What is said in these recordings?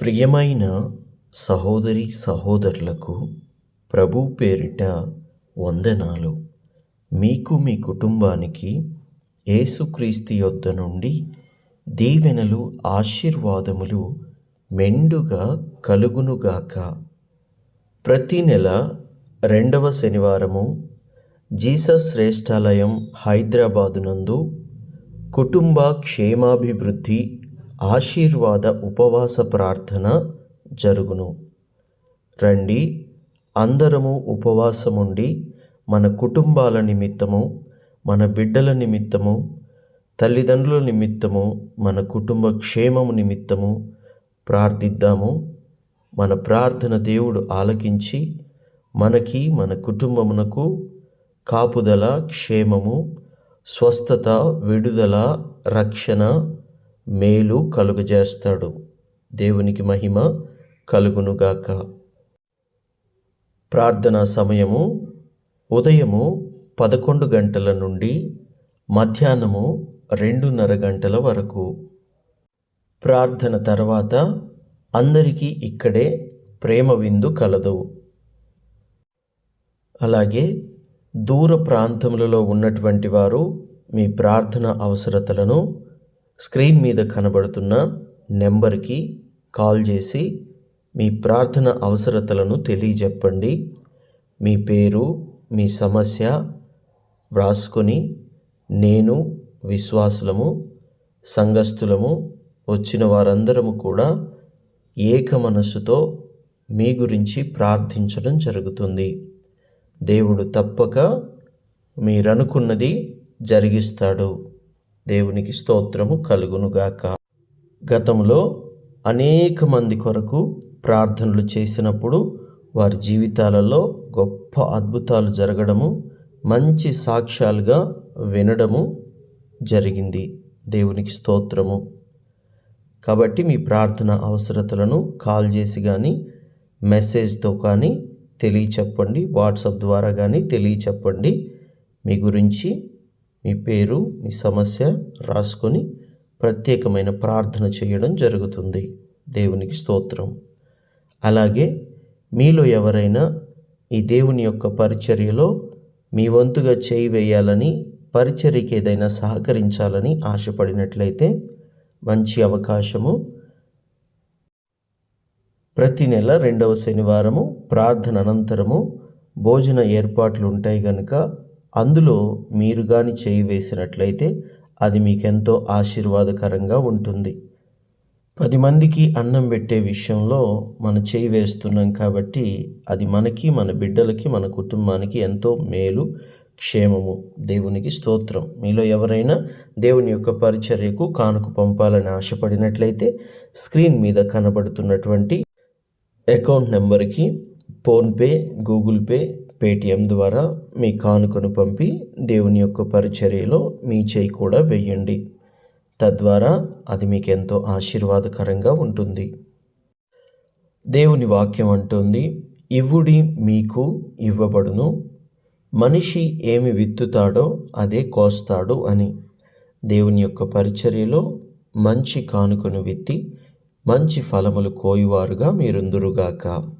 ప్రియమైన సహోదరి సహోదరులకు ప్రభు పేరిట వందనాలు. మీకు మీ కుటుంబానికి ఏసుక్రీస్తు యొద్ద నుండి దీవెనలు ఆశీర్వాదములు మెండుగా కలుగునుగాక ప్రతి నెల రెండవ శనివారము జీసస్ శ్రేష్టాలయం హైదరాబాదు నందు కుటుంబ క్షేమాభివృద్ధి ఆశీర్వాద ఉపవాస ప్రార్థన జరుగును. రండి అందరము ఉపవాసముండి మన కుటుంబాల నిమిత్తము మన బిడ్డల నిమిత్తము తల్లిదండ్రుల నిమిత్తము మన కుటుంబ క్షేమము నిమిత్తము ప్రార్థిద్దాము. మన ప్రార్థన దేవుడు ఆలకించి మనకి మన కుటుంబమునకు కాపుదల క్షేమము స్వస్థత విడుదల రక్షణ మేలు కలుగజేస్తాడు. దేవునికి మహిమ కలుగునుగాక. ప్రార్థనా సమయము ఉదయము పదకొండు గంటల నుండి మధ్యాహ్నము రెండున్నర గంటల వరకు. ప్రార్థన తర్వాత అందరికీ ఇక్కడే ప్రేమ విందు కలదు. అలాగే దూర ప్రాంతములలో ఉన్నటువంటి వారు మీ ప్రార్థన అవసరతలను స్క్రీన్ మీద కనబడుతున్న నెంబర్కి కాల్ చేసి మీ ప్రార్థన అవసరతలను తెలియజెప్పండి. మీ పేరు మీ సమస్య వ్రాసుకొని నేను విశ్వాసులము సంఘస్థులము వచ్చిన వారందరము కూడా ఏక మనస్సుతో మీ గురించి ప్రార్థించడం జరుగుతుంది. దేవుడు తప్పక మీరనుకున్నది జరిగిస్తాడు. దేవునికి స్తోత్రము కలుగునుగాక. గతంలో అనేక మంది కొరకు ప్రార్థనలు చేసినప్పుడు వారి జీవితాలలో గొప్ప అద్భుతాలు జరగడము మంచి సాక్ష్యాలుగా వినడము జరిగింది దేవునికి స్తోత్రము. కాబట్టి మీ ప్రార్థన అవసరతలను కాల్ చేసి కానీ మెసేజ్తో కానీ తెలియచెప్పండి వాట్సాప్ ద్వారా కానీ తెలియచెప్పండి. మీ గురించి మీ పేరు మీ సమస్య రాసుకొని ప్రత్యేకమైన ప్రార్థన చేయడం జరుగుతుంది. దేవునికి స్తోత్రం. అలాగే మీలో ఎవరైనా ఈ దేవుని యొక్క పరిచర్యలో మీ వంతుగా చేయి వేయాలని పరిచర్యకి ఏదైనా సహకరించాలని ఆశపడినట్లయితే మంచి అవకాశము. ప్రతి నెల రెండవ శనివారము ప్రార్థన అనంతరము భోజన ఏర్పాట్లు ఉంటాయి కనుక అందులో మీరు కానీ చేయి వేసినట్లయితే అది మీకెంతో ఆశీర్వాదకరంగా ఉంటుంది. పది మందికి అన్నం పెట్టే విషయంలో మన చేయి వేస్తున్నాం కాబట్టి అది మనకి మన బిడ్డలకి మన కుటుంబానికి ఎంతో మేలు క్షేమము. దేవునికి స్తోత్రం. మీలో ఎవరైనా దేవుని యొక్క పరిచర్యకు కానుక పంపాలని ఆశపడినట్లయితే స్క్రీన్ మీద కనబడుతున్నటువంటి అకౌంట్ నెంబర్కి ఫోన్పే గూగుల్ పే పేటిఎం ద్వారా మీ కానుకను పంపి దేవుని యొక్క పరిచర్యలో మీ చేయి కూడా వెయ్యండి తద్వారా అది మీకు ఎంతో ఆశీర్వాదకరంగా ఉంటుంది. దేవుని వాక్యం అంటుంది ఇవ్వుడి మీకు ఇవ్వబడును. మనిషి ఏమి విత్తుతాడో అదే కోస్తాడు అని. దేవుని యొక్క పరిచర్యలో మంచి కానుకను విత్తి మంచి ఫలములు కోయువారుగా మీరుందురుగాక.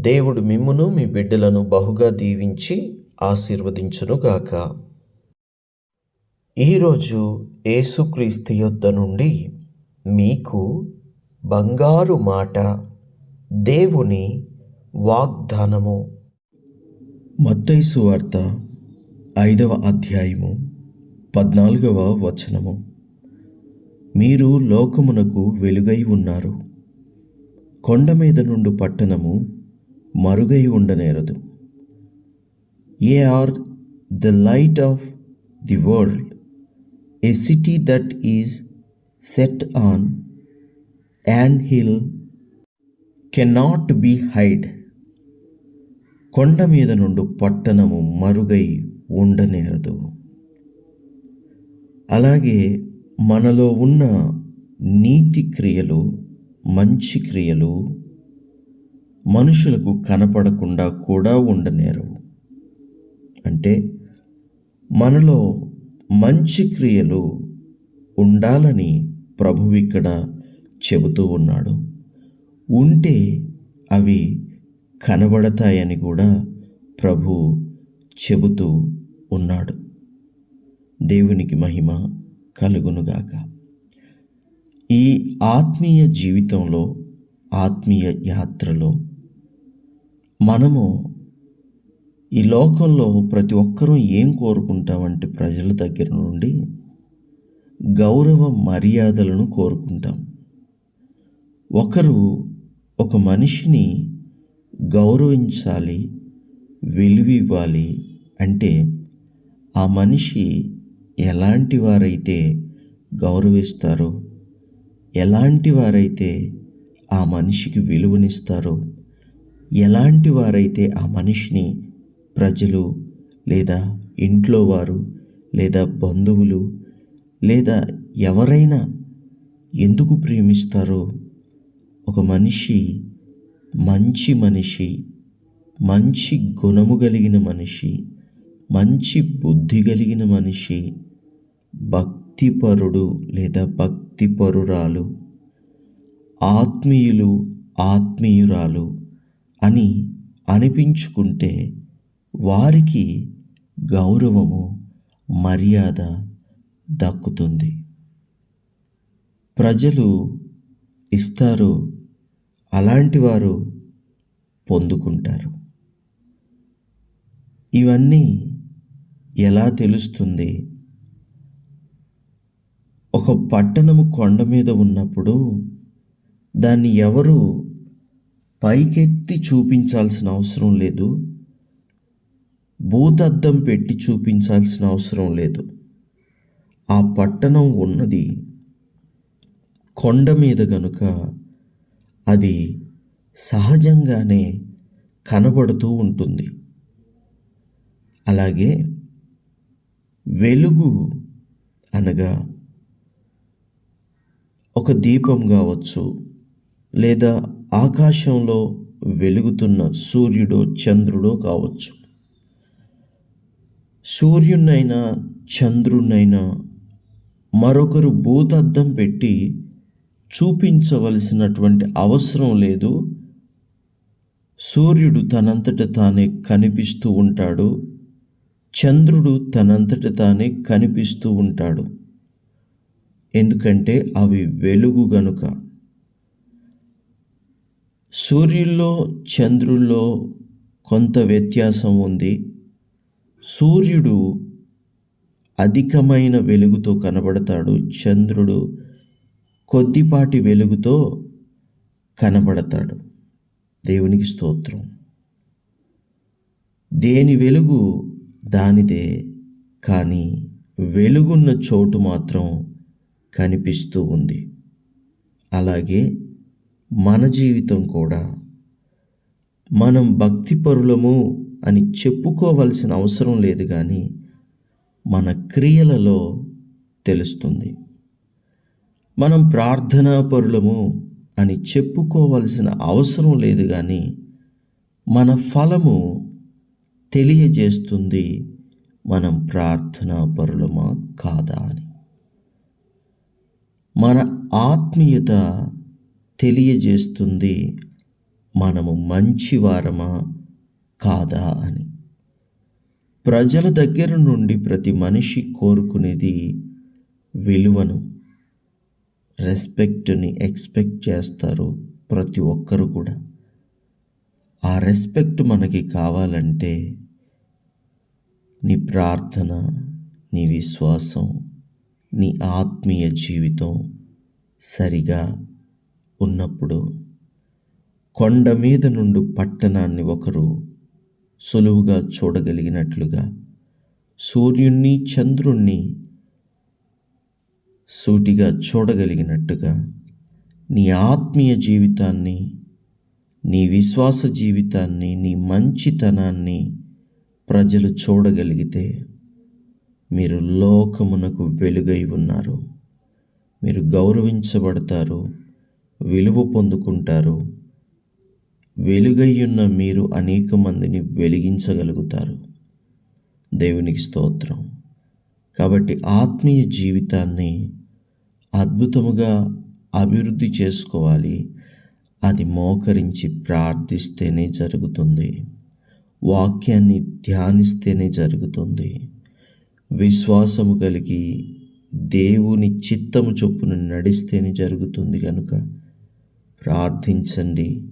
దేవుడు మిమ్మును మీ బిడ్డలను బహుగా దీవించి ఆశీర్వదించునుగాక. ఈరోజు ఏసుక్రీస్తు యొద్ద నుండి మీకు బంగారు మాట దేవుని వాగ్దానము. మత్తైసు వార్త ఐదవ అధ్యాయము పద్నాలుగవ వచనము. మీరు లోకమునకు వెలుగై ఉన్నారు. కొండ మీద నుండి పట్టణము మరుగై ఉండనేరదు. Ye are the light of the world a city that is set on an hill cannot be hide. కొండ మీద నుండి పట్టణము మరుగై ఉండనేరదు. అలాగే మనలో ఉన్న నీతి క్రియలు మంచి క్రియలు మనుషులకు కనపడకుండా కూడా ఉండనేరవు అంటే మనలో మంచి క్రియలు ఉండాలని ప్రభువు ఇక్కడ చెబుతూ ఉన్నాడు. ఉంటే అవి కనబడతాయని కూడా ప్రభు చెబుతూ ఉన్నాడు. దేవునికి మహిమ కలుగునుగాక ఈ ఆత్మీయ జీవితంలో ఆత్మీయ యాత్రలో మనము ఈ లోకంలో ప్రతి ఒక్కరూ ఏం కోరుకుంటామంటే ప్రజల దగ్గర నుండి గౌరవ మర్యాదలను కోరుకుంటాం. ఒకరు ఒక మనిషిని గౌరవించాలి విలువివ్వాలి అంటే ఆ మనిషి ఎలాంటి వారైతే గౌరవిస్తారో ఎలాంటి వారైతే ఆ మనిషికి విలువనిస్తారో ఎలాంటి వారైతే ఆ మనిషిని ప్రజలు లేదా ఇంట్లో వారు లేదా బంధువులు లేదా ఎవరైనా ఎందుకు ప్రేమిస్తారో ఒక మనిషి మంచి మనిషి మంచి గుణము కలిగిన మనిషి మంచి బుద్ధి కలిగిన మనిషి భక్తిపరుడు లేదా భక్తిపరురాలు ఆత్మీయులు ఆత్మీయురాలు అని అనిపించుకుంటే వారికి గౌరవము మర్యాద దక్కుతుంది. ప్రజలు ఇస్తారు అలాంటి వారు పొందుకుంటారు. ఇవన్నీ ఎలా తెలుస్తుంది? ఒక పట్టణము కొండ మీద ఉన్నప్పుడు దాన్ని ఎవరు పైకెత్తి చూపించాల్సిన అవసరం లేదు. భూతద్దం పెట్టి చూపించాల్సిన అవసరం లేదు. ఆ పట్టణం ఉన్నది కొండ మీద గనుక అది సహజంగానే కనబడుతూ ఉంటుంది. అలాగే వెలుగు అనగా ఒక దీపం కావచ్చు లేదా ఆకాశంలో వెలుగుతున్న సూర్యుడో చంద్రుడో కావచ్చు. సూర్యునైనా చంద్రునైనా మరొకరు భూతద్దం పెట్టి చూపించవలసినటువంటి అవసరం లేదు. సూర్యుడు తనంతట తానే కనిపిస్తూ ఉంటాడు. చంద్రుడు తనంతట తానే కనిపిస్తూ ఉంటాడు. ఎందుకంటే అవి వెలుగు గనుక. సూర్యుల్లో చంద్రుల్లో కొంత వ్యత్యాసం ఉంది. సూర్యుడు అధికమైన వెలుగుతో కనబడతాడు. చంద్రుడు కొద్దిపాటి వెలుగుతో కనబడతాడు. దేవునికి స్తోత్రం. దేని వెలుగు? దానిదే. కానీ వెలుగున్న చోటు మాత్రం కనిపిస్తూ ఉంది. అలాగే మన జీవితం కూడా మనం భక్తిపరులము అని చెప్పుకోవలసిన అవసరం లేదు కానీ మన క్రియలలో తెలుస్తుంది. మనం ప్రార్థనా పరులము అని చెప్పుకోవలసిన అవసరం లేదు కానీ మన ఫలము తెలియజేస్తుంది మనం ప్రార్థనాపరులమా కాదా అని. మన ఆత్మీయత తెలియజేస్తుంది. మనము మంచివారమా? కాదా అని. ప్రజల దగ్గర నుండి ప్రతి మనిషి కోరుకునేది విలువను రెస్పెక్ట్ని ఎక్స్పెక్ట్ చేస్తారు ప్రతి ఒక్కరు కూడా. ఆ రెస్పెక్ట్ మనకి కావాలంటే నీ ప్రార్థన నీ విశ్వాసం నీ ఆత్మీయ జీవితం సరిగా ఉన్నప్పుడు కొండ మీద నుండి పట్టణాన్ని ఒకరు సులువుగా చూడగలిగినట్లుగా సూర్యుణ్ణి చంద్రుణ్ణి సూటిగా చూడగలిగినట్టుగా నీ ఆత్మీయ జీవితాన్ని నీ విశ్వాస జీవితాన్ని నీ మంచితనాన్ని ప్రజలు చూడగలిగితే మీరు లోకమునకు వెలుగై ఉన్నారు. మీరు గౌరవించబడతారు. విలువ పొందుకుంటారు. వెలుగయ్యున్న మీరు అనేక మందిని వెలిగించగలుగుతారు. దేవునికి స్తోత్రం. కాబట్టి ఆత్మీయ జీవితాన్ని అద్భుతముగా అభివృద్ధి చేసుకోవాలి. అది మోకరించి ప్రార్థిస్తేనే జరుగుతుంది. వాక్యాన్ని ధ్యానిస్తేనే జరుగుతుంది. విశ్వాసము కలిగి దేవుని చిత్తము చొప్పున నడిస్తేనే జరుగుతుంది కనుక ప్రార్థించండి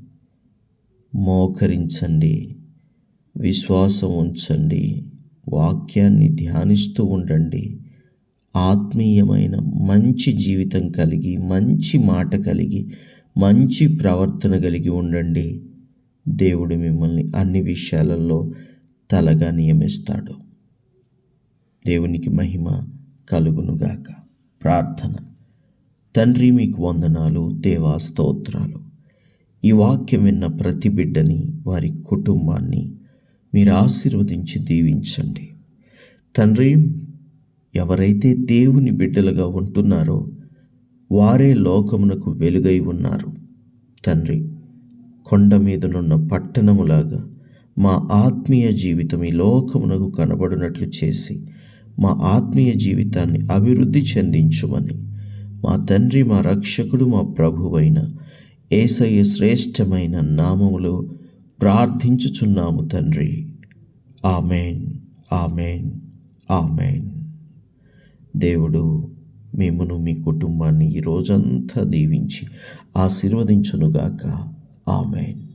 మోకరించండి విశ్వాసం ఉంచండి వాక్యాన్ని ధ్యానిస్తూ ఉండండి. ఆత్మీయమైన మంచి జీవితం కలిగి మంచి మాట కలిగి మంచి ప్రవర్తన కలిగి ఉండండి. దేవుడు మిమ్మల్ని అన్ని విషయాలలో తలగా నియమిస్తాడు. దేవునికి మహిమ కలుగునుగాక. ప్రార్థన. తండ్రి మీకు వందనాలు దేవా స్తోత్రాలు. ఈ వాక్యం విన్న ప్రతి బిడ్డని వారి కుటుంబాన్ని మీరు ఆశీర్వదించి దీవించండి. తండ్రి ఎవరైతే దేవుని బిడ్డలుగా ఉంటున్నారో వారే లోకమునకు వెలుగై ఉన్నారు. తండ్రి కొండ మీదనున్న పట్టణములాగా మా ఆత్మీయ జీవితం ఈ లోకమునకు కనబడినట్లు చేసి మా ఆత్మీయ జీవితాన్ని అభివృద్ధి చెందించుమని మా తండ్రి మా రక్షకుడు మా ప్రభువైన ఏసయ్య శ్రేష్టమైన నామములో ప్రార్థించుచున్నాము తండ్రి. Amen amen amen. దేవుడు మిమ్మను మీ కుటుంబాన్ని ఈ రోజంతా దీవించి ఆశీర్వదించునుగాక. ఆమెన్.